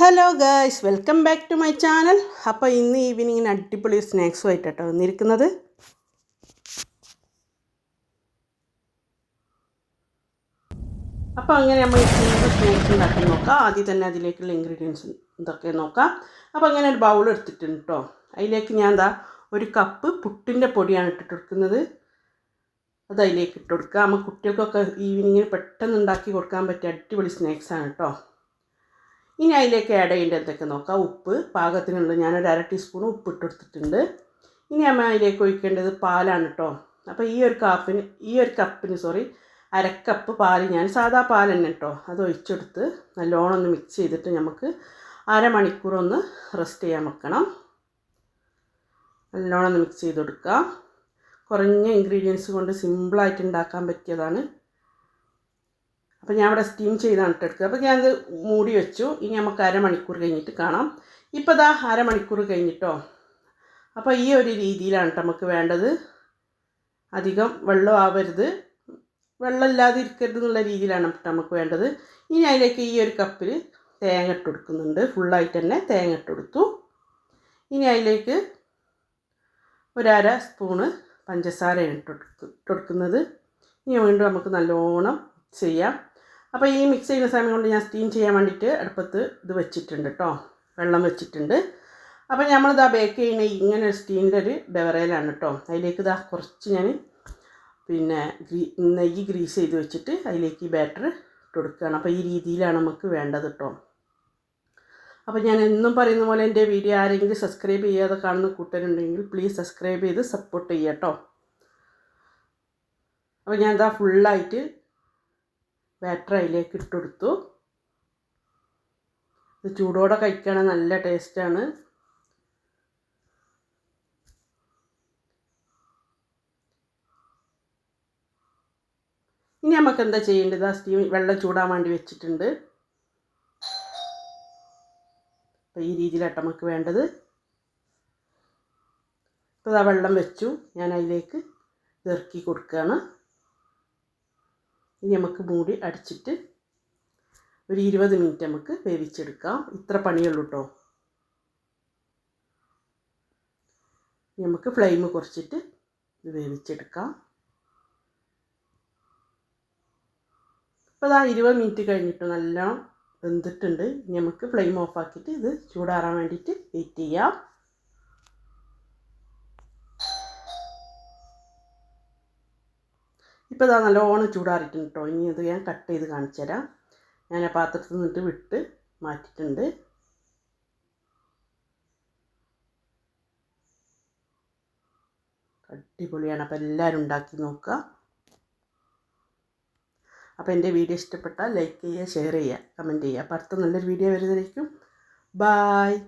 Hello guys welcome back to my channel അപ്പോൾ ഇന്ന് ഈവനിങ്ങിന് അടിപൊളി സ്നാക്സും ആയിട്ടോ വന്നിരിക്കുന്നത്. അപ്പോൾ അങ്ങനെ നമ്മൾ സിമ്പിൾ സ്നാക്സ് ഉണ്ടാക്കി നോക്കാം. ആദ്യം തന്നെ അതിലേക്കുള്ള ഇൻഗ്രീഡിയൻസ് ഇതൊക്കെ നോക്കാം. അപ്പോൾ അങ്ങനെ ഒരു ബൗൾ എടുത്തിട്ടുണ്ട് കേട്ടോ അതിലേക്ക് ഞാൻ എന്താ ഒരു കപ്പ് പുട്ടിന്റെ പൊടിയാണ് ഇട്ടിട്ട് കൊടുക്കുന്നത്. അത് അതിലേക്ക് ഇട്ട് കൊടുക്കുക നമ്മൾ കുട്ടികൾക്കൊക്കെ ഈവനിങ്ങിന് പെട്ടെന്ന് ഉണ്ടാക്കി കൊടുക്കാൻ പറ്റിയ അടിപൊളി സ്നാക്സാണ് കേട്ടോ ഇനി അതിലേക്ക് ആഡ് ചെയ്യേണ്ട എന്തൊക്കെ നോക്കാം? ഉപ്പ് പാകത്തിനുള്ള ഞാനൊരു അര ടീസ്പൂൺ ഉപ്പ് ഇട്ടെടുത്തിട്ടുണ്ട് ഇനി നമ്മൾ അതിലേക്ക് ഒഴിക്കേണ്ടത് പാലാണ് കേട്ടോ അപ്പോൾ ഈ ഒരു കപ്പിന് ഈ ഒരു കപ്പിന് സോറി അരക്കപ്പ് പാൽ ഞാൻ സാധാ പാൽ തന്നെ കേട്ടോ അത് ഒഴിച്ചെടുത്ത് നല്ലോണം ഒന്ന് മിക്സ് ചെയ്തിട്ട് നമുക്ക് അരമണിക്കൂർ ഒന്ന് റെസ്റ്റ് ചെയ്യാൻ വെക്കണം. നല്ലോണം ഒന്ന് മിക്സ് ചെയ്ത് കൊടുക്കാം. കുറഞ്ഞ ഇൻഗ്രീഡിയൻസ് കൊണ്ട് സിമ്പിളായിട്ട് ഉണ്ടാക്കാൻ പറ്റിയതാണ്. അപ്പോൾ ഞാൻ ഇവിടെ സ്റ്റീം ചെയ്താണ് എടുക്കുക അപ്പോൾ ഞാനത് മൂടി വെച്ചു. ഇനി നമുക്ക് അരമണിക്കൂർ കഴിഞ്ഞിട്ട് കാണാം. ഇപ്പോൾ ഇതാ അരമണിക്കൂർ കഴിഞ്ഞിട്ടോ? അപ്പോൾ ഈ ഒരു രീതിയിലാണ് നമുക്ക് വേണ്ടത്. അധികം വെള്ളം ആവരുത്. വെള്ളമില്ലാതെ ഇരിക്കരുത് എന്നുള്ള രീതിയിലാണ് നമുക്ക് വേണ്ടത്. ഇനി അതിലേക്ക് ഈ ഒരു കപ്പിൽ തേങ്ങ ഇട്ട് കൊടുക്കുന്നുണ്ട്. ഫുള്ളായിട്ട് തന്നെ തേങ്ങ ഇട്ട് കൊടുത്തു. ഇനി അതിലേക്ക് ഒരര സ്പൂണ് പഞ്ചസാര ഇട്ട് കൊടുക്കുന്നത്. ഇനി വീണ്ടും നമുക്ക് നല്ലോണം ചെയ്യാം. അപ്പോൾ ഈ മിക്സ് ചെയ്യുന്ന സമയം കൊണ്ട് ഞാൻ സ്റ്റീം ചെയ്യാൻ വേണ്ടിയിട്ട് അടുപ്പത്ത് ഇത് വെച്ചിട്ടുണ്ട് കേട്ടോ വെള്ളം വെച്ചിട്ടുണ്ട്. അപ്പോൾ നമ്മളിതാ ബേക്ക് ചെയ്യുന്ന ഇങ്ങനെ ഒരു സ്റ്റീമിന്റെ ഒരു ബെവറയിലാണ് കേട്ടോ അതിലേക്ക് ഇതാ കുറച്ച് ഞാൻ പിന്നെ ഗ്രീ നെയ്യ് ഗ്രീസ് ചെയ്ത് വെച്ചിട്ട് അതിലേക്ക് ഈ ബാറ്റർ ഇട്ട് കൊടുക്കുകയാണ്. അപ്പോൾ ഈ രീതിയിലാണ് നമുക്ക് വേണ്ടത് കേട്ടോ അപ്പോൾ ഞാൻ എന്നും പറയുന്ന പോലെ എന്റെ വീഡിയോ ആരെങ്കിലും സബ്സ്ക്രൈബ് ചെയ്യാതെ കാണുന്ന കൂട്ടരുണ്ടെങ്കിൽ പ്ലീസ് സബ്സ്ക്രൈബ് ചെയ്ത് സപ്പോർട്ട് ചെയ്യാം കേട്ടോ അപ്പോൾ ഞാൻ ഫുള്ളായിട്ട് ബാറ്റർ അതിലേക്ക് ഇട്ടെടുത്തു ഇത് ചൂടോടെ കഴിക്കുകയാണെങ്കിൽ നല്ല ടേസ്റ്റാണ് ഇനി നമുക്ക് എന്താ ചെയ്യേണ്ടത്? ആ സ്റ്റീം വെള്ളം ചൂടാൻ വേണ്ടി വെച്ചിട്ടുണ്ട്. അപ്പോൾ ഈ രീതിയിലാട്ട് നമുക്ക് വേണ്ടത്. ഇപ്പോൾ ആ വെള്ളം വെച്ചു. ഞാൻ അതിലേക്ക് ഇറക്കി കൊടുക്കുകയാണ്. ഇനി നമുക്ക് മൂടി അടിച്ചിട്ട് ഒരു ഇരുപത് മിനിറ്റ് നമുക്ക് വേവിച്ചെടുക്കാം. ഇത്ര പണിയുള്ളൂ കേട്ടോ നമുക്ക് ഫ്ലെയിം കുറച്ചിട്ട് ഇത് വേവിച്ചെടുക്കാം. ഇപ്പോൾ അതാ ഇരുപത് മിനിറ്റ് കഴിഞ്ഞിട്ട് നല്ലോണം വെന്തിട്ടുണ്ട്. നമുക്ക് ഫ്ലെയിം ഓഫാക്കിയിട്ട് ഇത് ചൂടാറാൻ വേണ്ടിയിട്ട് വെയിറ്റ് ചെയ്യാം. ഇപ്പോൾ ഇതാ നല്ലോണം ചൂടാറിയിട്ടുണ്ട് കേട്ടോ ഇനി ഇത് ഞാൻ കട്ട് ചെയ്ത് കാണിച്ചു തരാം ഞാൻ ആ പാത്രത്തിൽ നിന്നിട്ട് വിട്ട് മാറ്റിയിട്ടുണ്ട്. അടിപൊളിയാണ്. അപ്പോൾ എല്ലാവരും ഉണ്ടാക്കി നോക്കുക. അപ്പോൾ എന്റെ വീഡിയോ ഇഷ്ടപ്പെട്ടാൽ ലൈക്ക് ചെയ്യുക ഷെയർ ചെയ്യുക കമന്റ് ചെയ്യുക. അപ്പോൾ അടുത്ത നല്ലൊരു വീഡിയോ വരുന്നതായിരിക്കും. ബായ്